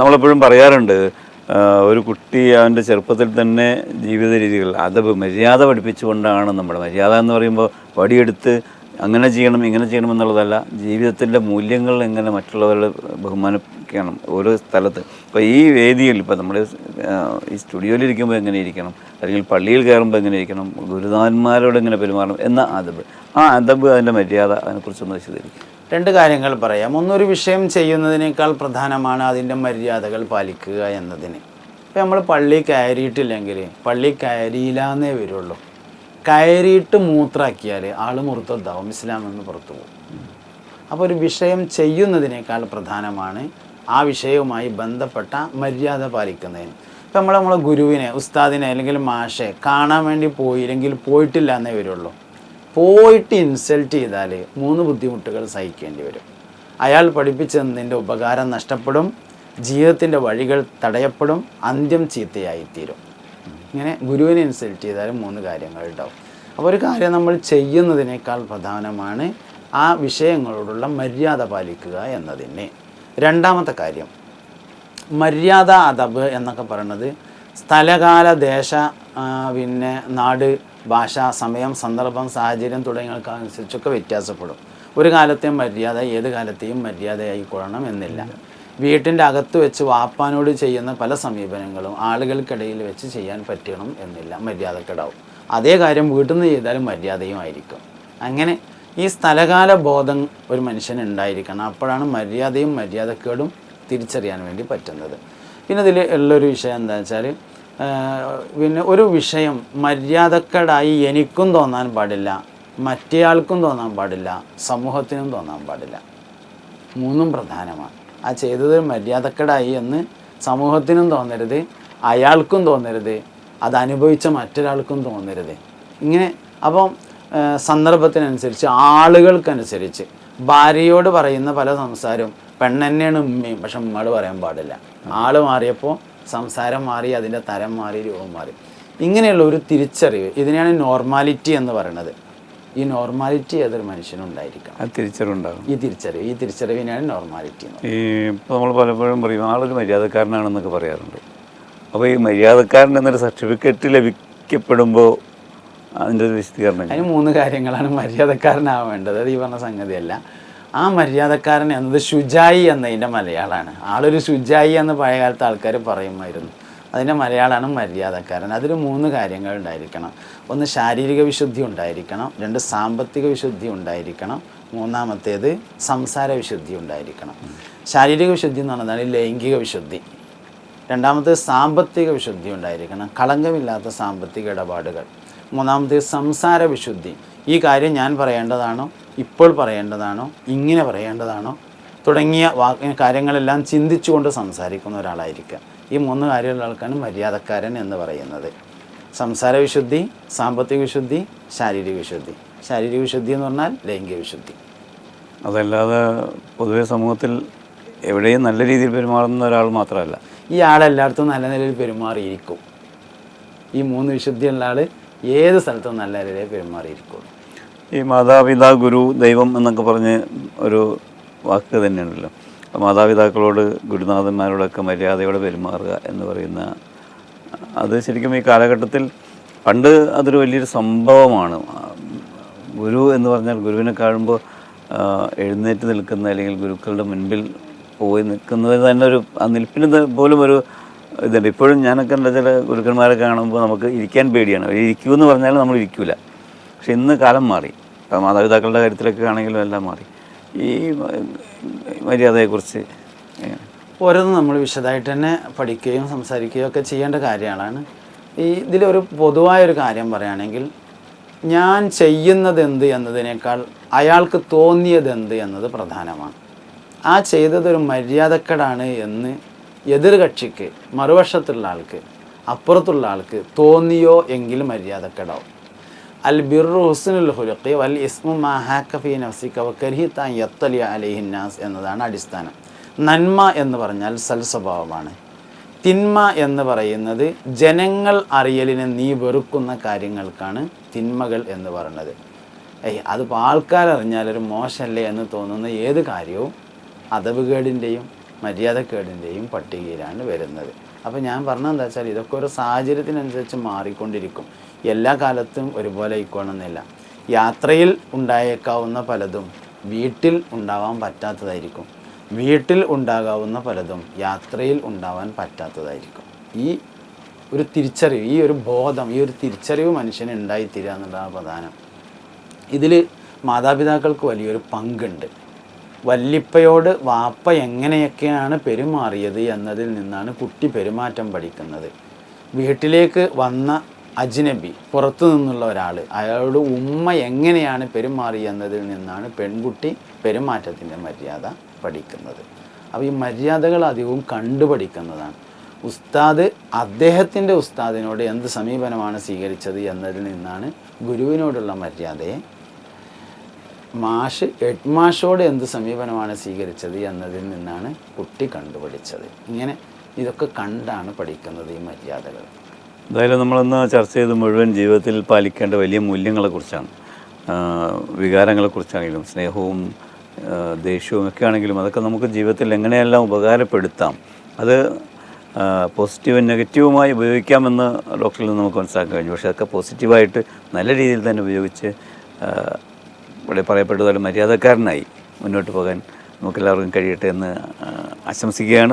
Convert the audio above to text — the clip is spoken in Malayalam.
നമ്മളെപ്പോഴും പറയാറുണ്ട് ഒരു കുട്ടി അവന്റെ ചെറുപ്പത്തിൽ തന്നെ ജീവിത രീതികൾ അതബ് മര്യാദ പഠിപ്പിച്ചുകൊണ്ടാണ് നമ്മൾ. മര്യാദ എന്ന് പറയുമ്പോൾ വടിയെടുത്ത് അങ്ങനെ ചെയ്യണം ഇങ്ങനെ ചെയ്യണം എന്നുള്ളതല്ല ജീവിതത്തിന്റെ മൂല്യങ്ങൾ എങ്ങനെ മറ്റുള്ളവരുടെ ബഹുമാനിക്കണം ഓരോ സ്ഥലത്ത്. ഇപ്പോൾ ഈ വേദിയിൽ ഇപ്പോൾ നമ്മൾ ഈ സ്റ്റുഡിയോയിൽ ഇരിക്കുമ്പോൾ എങ്ങനെ ഇരിക്കണം? അല്ലെങ്കിൽ പള്ളിയിൽ കയറുമ്പോൾ എങ്ങനെ ഇരിക്കണം? ഗുരുനാഥന്മാരോട് എങ്ങനെ പെരുമാറണം? എന്ന അതബ്. ആ അതബ് അതിന്റെ മര്യാദ അതിനെക്കുറിച്ചൊന്ന് വിശദീകരിക്കും. രണ്ട് കാര്യങ്ങൾ പറയാം. ഒന്നൊരു വിഷയം ചെയ്യുന്നതിനേക്കാൾ പ്രധാനമാണ് അതിന്റെ മര്യാദകൾ പാലിക്കുക എന്നതിന്. ഇപ്പം നമ്മൾ പള്ളി കയറിയിട്ടില്ലെങ്കിൽ പള്ളി കയറിയില്ല എന്നേ വരുള്ളൂ. കയറിയിട്ട് മൂത്രാക്കിയാൽ ആൾ മുറുത്തതാവും ഇസ്ലാം എന്ന് പുറത്തു പോകും. അപ്പോൾ ഒരു വിഷയം ചെയ്യുന്നതിനേക്കാൾ പ്രധാനമാണ് ആ വിഷയവുമായി ബന്ധപ്പെട്ട മര്യാദ പാലിക്കുന്നതിന്. ഇപ്പം നമ്മൾ നമ്മളെ ഗുരുവിനെ ഉസ്താദിനെ അല്ലെങ്കിൽ മാഷെ കാണാൻ വേണ്ടി പോയില്ലെങ്കിൽ പോയിട്ടില്ല എന്നേ വരുള്ളൂ. പോയിട്ട് ഇൻസൾട്ട് ചെയ്താൽ മൂന്ന് ബുദ്ധിമുട്ടുകൾ സഹിക്കേണ്ടി വരും. അയാൾ പഠിപ്പിച്ചതിന്റെ ഉപകാരം നഷ്ടപ്പെടും ജീവിതത്തിന്റെ വഴികൾ തടയപ്പെടും അന്ത്യം ചീത്തയായിത്തീരും. ഇങ്ങനെ ഗുരുവിനെ ഇൻസൾട്ട് ചെയ്താൽ മൂന്ന് കാര്യങ്ങൾ ഉണ്ടാവും. അപ്പോൾ ഒരു കാര്യം നമ്മൾ ചെയ്യുന്നതിനേക്കാൾ പ്രധാനമാണ് ആ വിഷയങ്ങളോടുള്ള മര്യാദ പാലിക്കുക എന്നതിന്. രണ്ടാമത്തെ കാര്യം മര്യാദ അദബ് എന്നൊക്കെ പറയുന്നത് സ്ഥലകാല ദേശ പിന്നെ നാട് ഭാഷ സമയം സന്ദർഭം സാഹചര്യം തുടങ്ങിയവർക്കനുസരിച്ചൊക്കെ വ്യത്യാസപ്പെടും. ഒരു കാലത്തെയും മര്യാദ ഏത് കാലത്തെയും മര്യാദയായിക്കൊള്ളണം എന്നില്ല. വീട്ടിന്റെ അകത്ത് വെച്ച് വാപ്പാനോട് ചെയ്യുന്ന പല സമീപനങ്ങളും ആളുകൾക്കിടയിൽ വെച്ച് ചെയ്യാൻ പറ്റണം എന്നില്ല മര്യാദക്കിടാവും. അതേ കാര്യം വീട്ടിൽ നിന്ന് ചെയ്താലും മര്യാദയും ആയിരിക്കും. അങ്ങനെ ഈ സ്ഥലകാല ബോധം ഒരു മനുഷ്യന് ഉണ്ടായിരിക്കണം. അപ്പോഴാണ് മര്യാദയും മര്യാദക്കേടും തിരിച്ചറിയാൻ വേണ്ടി പറ്റുന്നത്. പിന്നെ ഇതിൽ ഉള്ളൊരു വിഷയം എന്താ വെച്ചാൽ പിന്നെ ഒരു വിഷയം മര്യാദക്കേടായി എനിക്കും തോന്നാൻ പാടില്ല മറ്റേയാൾക്കും തോന്നാൻ പാടില്ല സമൂഹത്തിനും തോന്നാൻ പാടില്ല. മൂന്നും പ്രധാനമാണ്. ആ ചെയ്തത് മര്യാദക്കേടായി എന്ന് സമൂഹത്തിനും തോന്നരുത് അയാൾക്കും തോന്നരുത് അത് അനുഭവിച്ച മറ്റൊരാൾക്കും തോന്നരുത്. ഇങ്ങനെ അപ്പം സന്ദർഭത്തിനനുസരിച്ച് ആളുകൾക്കനുസരിച്ച് ഭാര്യയോട് പറയുന്ന പല സംസാരവും പെണ്ണെന്നെയാണ് ഉമ്മയും പക്ഷെ ഉമ്മയോട് പറയാൻ പാടില്ല. ആൾ മാറിയപ്പോൾ സംസാരം മാറി അതിന്റെ തരം മാറി രൂപം മാറി. ഇങ്ങനെയുള്ള ഒരു തിരിച്ചറിവ് ഇതിനെയാണ് നോർമാലിറ്റി എന്ന് പറയുന്നത്. ഈ നോർമാലിറ്റി ഏതൊരു മനുഷ്യനുണ്ടായിരിക്കാം ആ തിരിച്ചറിവുണ്ടാകും ഈ തിരിച്ചറിവ് ഈ തിരിച്ചറിവിനെയാണ് നോർമാലിറ്റി ഈ ഇപ്പോൾ നമ്മൾ പലപ്പോഴും പറയും ആളൊരു മര്യാദക്കാരനാണെന്നൊക്കെ പറയാറുണ്ട്. അപ്പോൾ ഈ മര്യാദക്കാരൻ എന്നൊരു സർട്ടിഫിക്കറ്റ് ലഭിക്കപ്പെടുമ്പോൾ അതിന്റെ ഒരു വിശദീകരണം അതിന് മൂന്ന് കാര്യങ്ങളാണ് മര്യാദക്കാരനാവേണ്ടത്. അത് ഈ പറഞ്ഞ സംഗതിയല്ല. ആ മര്യാദക്കാരൻ എന്നത് ശുചായി എന്നതിന്റെ മലയാളമാണ്. ആളൊരു ശുചായി എന്ന് പഴയ കാലത്ത് ആൾക്കാർ പറയുമായിരുന്നു. അതിന്റെ മലയാളമാണ് മര്യാദക്കാരൻ. അതിൽ മൂന്ന് കാര്യങ്ങൾ ഉണ്ടായിരിക്കണം. ഒന്ന് ശാരീരിക വിശുദ്ധി ഉണ്ടായിരിക്കണം. രണ്ട് സാമ്പത്തിക വിശുദ്ധി ഉണ്ടായിരിക്കണം. മൂന്നാമത്തേത് സംസാര വിശുദ്ധി ഉണ്ടായിരിക്കണം. ശാരീരിക വിശുദ്ധി എന്ന് പറഞ്ഞാൽ ലൈംഗിക വിശുദ്ധി. രണ്ടാമത്തേത് സാമ്പത്തിക വിശുദ്ധി ഉണ്ടായിരിക്കണം. കളങ്കമില്ലാത്ത സാമ്പത്തിക ഇടപാടുകൾ. മൂന്നാമത് സംസാര വിശുദ്ധി. ഈ കാര്യം ഞാൻ പറയേണ്ടതാണോ? ഇപ്പോൾ പറയേണ്ടതാണോ? ഇങ്ങനെ പറയേണ്ടതാണോ? തുടങ്ങിയ വാ കാര്യങ്ങളെല്ലാം ചിന്തിച്ചുകൊണ്ട് സംസാരിക്കുന്ന ഒരാളായിരിക്കുക. ഈ മൂന്ന് കാര്യമുള്ള ആൾക്കാണ് മര്യാദക്കാരൻ എന്ന് പറയുന്നത്. സംസാര വിശുദ്ധി സാമ്പത്തിക വിശുദ്ധി ശാരീരിക വിശുദ്ധി. ശാരീരിക വിശുദ്ധി എന്ന് പറഞ്ഞാൽ ലൈംഗിക വിശുദ്ധി. അതല്ലാതെ പൊതുവേ സമൂഹത്തിൽ എവിടെയും നല്ല രീതിയിൽ പെരുമാറുന്ന ഒരാൾ മാത്രമല്ല. ഈ ആളെല്ലായിടത്തും നല്ല നിലയിൽ പെരുമാറിയിരിക്കും. ഈ മൂന്ന് വിശുദ്ധിയുള്ള ആൾ ഏത് സ്ഥലത്തും നല്ല രീതിയിൽ പെരുമാറിയിരിക്കും ഈ മാതാപിതാ ഗുരു ദൈവം എന്നൊക്കെ പറഞ്ഞ് ഒരു വാക്ക് തന്നെയാണല്ലോ. മാതാപിതാക്കളോട് ഗുരുനാഥന്മാരോടൊക്കെ മര്യാദയോടെ പെരുമാറുക എന്ന് പറയുന്ന അത് ശരിക്കും ഈ കാലഘട്ടത്തിൽ പണ്ട് അതൊരു വലിയൊരു സംഭവമാണ്. ഗുരു എന്ന് പറഞ്ഞാൽ ഗുരുവിനെ കാണുമ്പോൾ എഴുന്നേറ്റ് നിൽക്കുന്ന അല്ലെങ്കിൽ ഗുരുക്കളുടെ മുൻപിൽ പോയി നിൽക്കുന്നത് തന്നെ ഒരു ആ നിൽപ്പിന് പോലും ഒരു ഇതുണ്ട്. ഇപ്പോഴും ഞാനൊക്കെ എന്താ ചില ഗുരുക്കന്മാരെ കാണുമ്പോൾ നമുക്ക് ഇരിക്കാൻ പേടിയാണ്. അവർ ഇരിക്കൂ എന്ന് പറഞ്ഞാൽ നമ്മൾ ഇരിക്കൂല. പക്ഷെ ഇന്ന് കാലം മാറി. മാതാപിതാക്കളുടെ കാര്യത്തിലൊക്കെ ആണെങ്കിലും എല്ലാം മാറി. ഈ മര്യാദയെക്കുറിച്ച്? ഓരോന്നും നമ്മൾ വിശദമായിട്ട് തന്നെ പഠിക്കുകയും സംസാരിക്കുകയും ഒക്കെ ചെയ്യേണ്ട കാര്യങ്ങളാണ്. ഈ ഇതിലൊരു പൊതുവായൊരു കാര്യം പറയുകയാണെങ്കിൽ ഞാൻ ചെയ്യുന്നത് എന്ത് എന്നതിനേക്കാൾ അയാൾക്ക് തോന്നിയത് എന്ത് എന്നത് പ്രധാനമാണ്. ആ ചെയ്തതൊരു മര്യാദക്കേടാണ് എന്ന് എതിർ കക്ഷിക്ക് മറുവശത്തുള്ള ആൾക്ക് അപ്പുറത്തുള്ള ആൾക്ക് തോന്നിയോ എങ്കിൽ മര്യാദക്കെടാവും. അൽ ബിറു ഹുസ്നുൽ ഹുലുഖി വൽ ഇസ്മു മാഹാക്ക ഫീ നഫ്സിക വകരിഹിത അൻ യത്തലി അലൈഹിൻ നാസ് എന്നതാണ് അടിസ്ഥാനം. നന്മ എന്ന് പറഞ്ഞാൽ സൽസ്വഭാവമാണ്. തിന്മ എന്ന് പറയുന്നത് ജനങ്ങൾ അറിയലിനെ നീ വെറുക്കുന്ന കാര്യങ്ങൾക്കാണ് തിന്മകൾ എന്ന് പറയുന്നത്. ഏയ് അതിപ്പോൾ ആൾക്കാരറിഞ്ഞാലൊരു മോശമല്ലേ എന്ന് തോന്നുന്ന ഏത് കാര്യവും അതവുകേടിന്റെയും മര്യാദക്കേടിന്റെയും പട്ടികയിലാണ് വരുന്നത്. അപ്പോൾ ഞാൻ പറഞ്ഞത് എന്താ വെച്ചാൽ ഇതൊക്കെ ഒരു സാഹചര്യത്തിനനുസരിച്ച് മാറിക്കൊണ്ടിരിക്കും. എല്ലാ കാലത്തും ഒരുപോലെ ആയിക്കോണമെന്നില്ല യാത്രയിൽ ഉണ്ടായേക്കാവുന്ന പലതും വീട്ടിൽ ഉണ്ടാവാൻ പറ്റാത്തതായിരിക്കും. വീട്ടിൽ ഉണ്ടാകാവുന്ന പലതും യാത്രയിൽ ഉണ്ടാവാൻ പറ്റാത്തതായിരിക്കും. ഈ ഒരു തിരിച്ചറിവ് ഈ ഒരു ബോധം ഈ ഒരു തിരിച്ചറിവ് മനുഷ്യന് ഉണ്ടായിത്തീരുക എന്നുള്ളതാണ് പ്രധാനം. ഇതിൽ മാതാപിതാക്കൾക്ക് വലിയൊരു പങ്കുണ്ട്. വല്ലിപ്പയോട് വാപ്പ എങ്ങനെയൊക്കെയാണ് പെരുമാറിയത് എന്നതിൽ നിന്നാണ് കുട്ടി പെരുമാറ്റം പഠിക്കുന്നത്. വീട്ടിലേക്ക് വന്ന അജ്നബി പുറത്തു നിന്നുള്ള ഒരാൾ അയാളോട് ഉമ്മ എങ്ങനെയാണ് പെരുമാറിയെന്നതിൽ നിന്നാണ് പെൺകുട്ടി പെരുമാറ്റത്തിന്റെ മര്യാദ പഠിക്കുന്നത്. അപ്പോൾ ഈ മര്യാദകൾ അധികവും കണ്ടുപഠിക്കുന്നതാണ്. ഉസ്താദ് അദ്ദേഹത്തിന്റെ ഉസ്താദിനോട് എന്ത് സമീപനമാണ് സ്വീകരിച്ചത് എന്നതിൽ നിന്നാണ് ഗുരുവിനോടുള്ള മര്യാദയെ മാഷ് ഹെഡ് മാഷോട് എന്ത് സമീപനമാണ് സ്വീകരിച്ചത് എന്നതിൽ നിന്നാണ് കുട്ടി കണ്ടുപിടിച്ചത്. ഇങ്ങനെ ഇതൊക്കെ കണ്ടാണ് പഠിക്കുന്നത് ഈ മര്യാദകൾ. എന്തായാലും നമ്മളിന്ന് ചർച്ച ചെയ്ത് മുഴുവൻ ജീവിതത്തിൽ പാലിക്കേണ്ട വലിയ മൂല്യങ്ങളെക്കുറിച്ചാണ്. വികാരങ്ങളെക്കുറിച്ചാണെങ്കിലും സ്നേഹവും ദേഷ്യവും ഒക്കെ ആണെങ്കിലും അതൊക്കെ നമുക്ക് ജീവിതത്തിൽ എങ്ങനെയെല്ലാം ഉപകാരപ്പെടുത്താം അത് പോസിറ്റീവും നെഗറ്റീവുമായി ഉപയോഗിക്കാമെന്ന് ഡോക്ടറിൽ നിന്ന് നമുക്ക് മനസ്സിലാക്കാൻ കഴിഞ്ഞു പക്ഷേ അതൊക്കെ പോസിറ്റീവായിട്ട് നല്ല രീതിയിൽ തന്നെ ഉപയോഗിച്ച് ഇവിടെ പറയപ്പെട്ടതുപോലെ മര്യാദക്കാരനായി മുന്നോട്ട് പോകാൻ നമുക്കെല്ലാവർക്കും കഴിയട്ടെ എന്ന് ആശംസിക്കുകയാണ്.